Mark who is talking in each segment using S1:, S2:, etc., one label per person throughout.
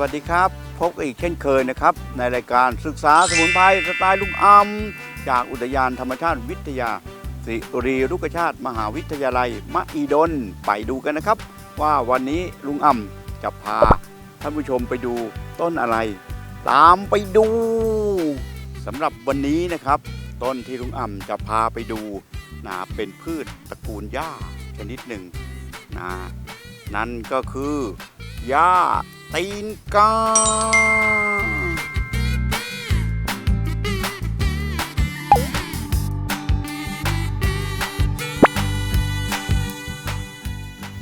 S1: วัสดีครับพบอีกเช่นเคยนะครับ ในรายการศึกษาสมุนไพรสไตล์ลุงอัมจากอุทยานธรรมชาติวิทยา สิริรุกชาติมหาวิทยาลัยมหิดลไปดูกันนะครับ ว่าวันนี้ลุงอัมจะพาท่านผู้ชมไปดูต้นอะไร ตามไปดูสำหรับวันนี้นะครับ ต้นที่ลุงอ่ำจะพาไปดูนะเป็นพืชตระกูลหญ้าชนิดหนึ่งนะนั่นก็คือหญ้า ตีนกา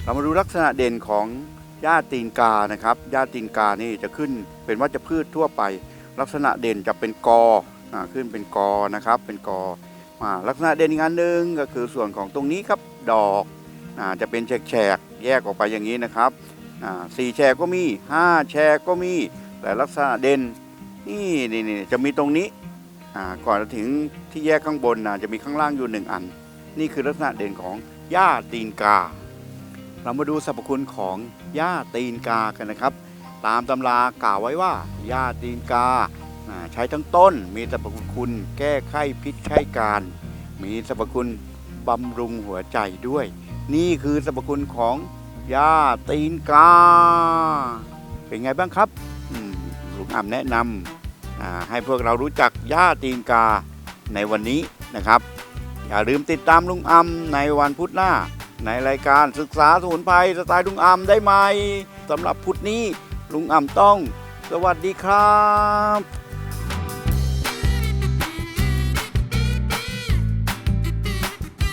S1: เรามาดูลักษณะเด่นของหญ้าตีนกานะครับหญ้าตีนกานี่จะขึ้นเป็นวัชพืชทั่วไป ลักษณะเด่นจะเป็นกออขึ้นเป็นกอนะครับ เป็นกออ่าลักษณะเด่นอีกอันหนึ่งก็คือส่วนของตรงนี้ครับดอกอจะเป็นแฉกๆแยกออกไปอย่างนี้นะครับ สี่แฉกก็มีห้าแฉกก็มีแต่ลักษณะเด่นนี่นี่นจะมีตรงนี้ก่อนจะถึงที่แยกข้างบนนะจะมีข้างล่างอยู่หนึ่งอัน นี่คือลักษณะเด่นของหญ้าตีนกา เรามาดูสรรพคุณของหญ้าตีนกากันนะครับ ตามตำรากล่าวไว้ว่าหญ้าตีนกาอ่าใช้ทั้งต้นมีสรรพคุณแก้ไข้พิษไข้การ มีสรรพคุณบำรุงหัวใจด้วย นี่คือสรรพคุณของ หญ้าตีนกา เป็นไงบ้างครับลุงอ่ำแนะนำให้พวกเรารู้จักหญ้าตีนกาในวันนี้นะครับ อย่าลืมติดตามลุงอ่ำในวันพุธหน้า ในรายการศึกษาสมุนไพรสไตล์ลุงอ่ำได้ไหมสำหรับพุธนี้ลุงอ่ำต้อง สวัสดีครับ